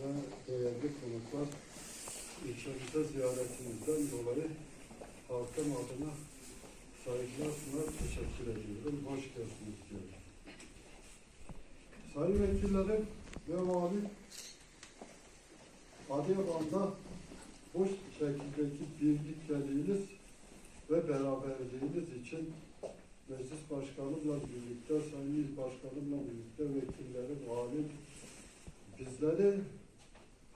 ve değerli konuklar ilçemize ziyaretinizden dolayı halkım adına saygılar sunar, teşekkür ediyorum. Hoş geldiniz diyorum. Sayın vekillerim ve vali Adıyaman'da bu şekildeki birlikteliğiniz ve beraberliğiniz için meclis başkanımla birlikte, sayın il başkanımla birlikte vekillerim, valim bizleri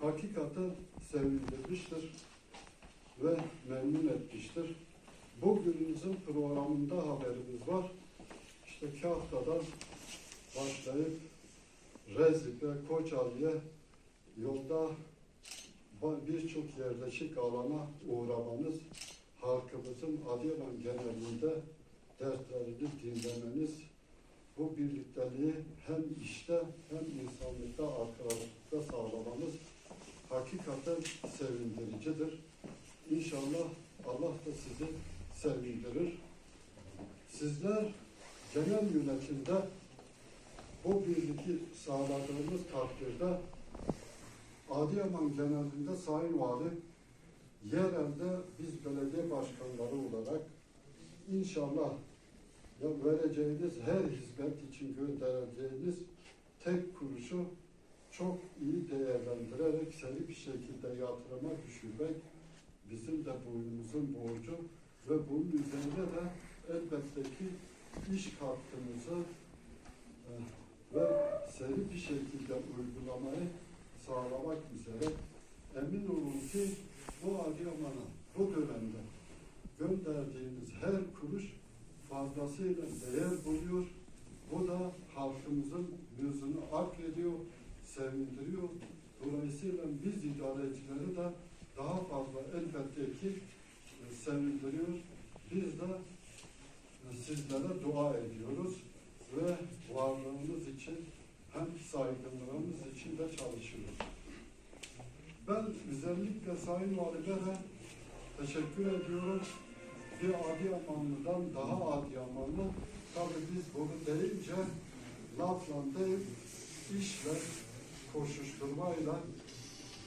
hakikaten sevindirmiştir ve memnun etmiştir. Bugünümüzün programında haberimiz var. İşte Kahta'dan başlayıp Rezik'e, Koçali'ye yolda birçok yerleşik alana uğramanız, halkımızın Adıyaman genelinde dertlerini dinlemeniz, bu birlikteliği hem işte hem insanlıkta, arkadaşlıkta sağlamanız hakikaten sevindiricidir. İnşallah Allah da sizi sevindirir. Sizler genel yönetimde bu birliği sağladığımız takdirde Adıyaman genelinde Sayın Vali yerelde biz belediye başkanları olarak inşallah ya vereceğiniz her hizmet için göndereceğiniz tek kuruşu çok iyi değerlendirerek seri bir şekilde yatırıma düşürmek bizim de boynumuzun borcu ve bunun üzerine de elbette ki iş katkımızı e, ve seri bir şekilde uygulamayı sağlamak üzere emin olun ki bu Adıyaman'a bu dönemde gönderdiğiniz her kuruş fazlasıyla değer buluyor. Bu da halkımızın yüzünü ak ediyor, sevindiriyor. Dolayısıyla biz idarecileri de daha fazla elbette ki e, sevindiriyor. Biz de e, sizlere dua ediyoruz ve varlığınız için hem saygınlığımız için de çalışıyoruz. Ben özellikle Sayın Valilere teşekkür ediyorum. Bir Adıyamanlı'dan daha Adıyamanlı. Tabii biz bunu deyince lafla değil, işle, koşuşturmayla,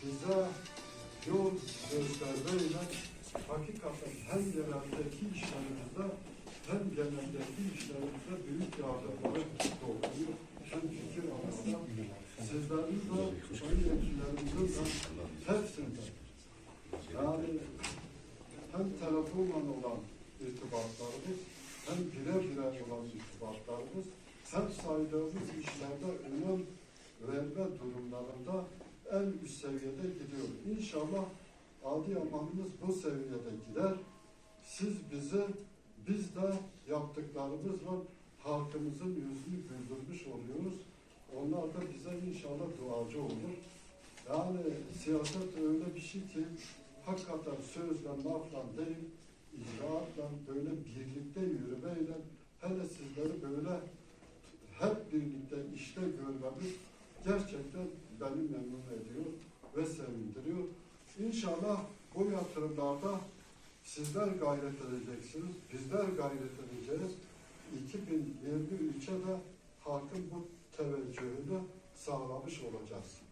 bize yol göstermeyle hakikaten hem yereldeki işlerimizde hem geneldeki işlerimizde büyük yardımları dokunuyor. Hem fikir alanda sizlerin de sayın vekillerimizin de hepsinde yani hem telefonla olan irtibatlarımız hem birer birer olan irtibatlarımız hem saydığımız işlerde önem verme durumlarında en üst seviyede gidiyor. İnşallah Adıyaman'ımız bu seviyede gider. Siz bizi, biz de yaptıklarımızla halkımızın yüzünü güldürmüş oluyoruz. Onlar da bize inşallah duacı olur. Yani siyaset öyle bir şey ki hakikaten sözle, lafla değil, icraatla böyle birlikte yürümeyle hele sizleri böyle hep birlikte işte görmemiz gerçekten beni memnun ediyor ve sevindiriyor. İnşallah bu yatırımlarda sizler gayret edeceksiniz, bizler gayret edeceğiz. 2023'e de halkın bu teveccühünü sağlamış olacağız.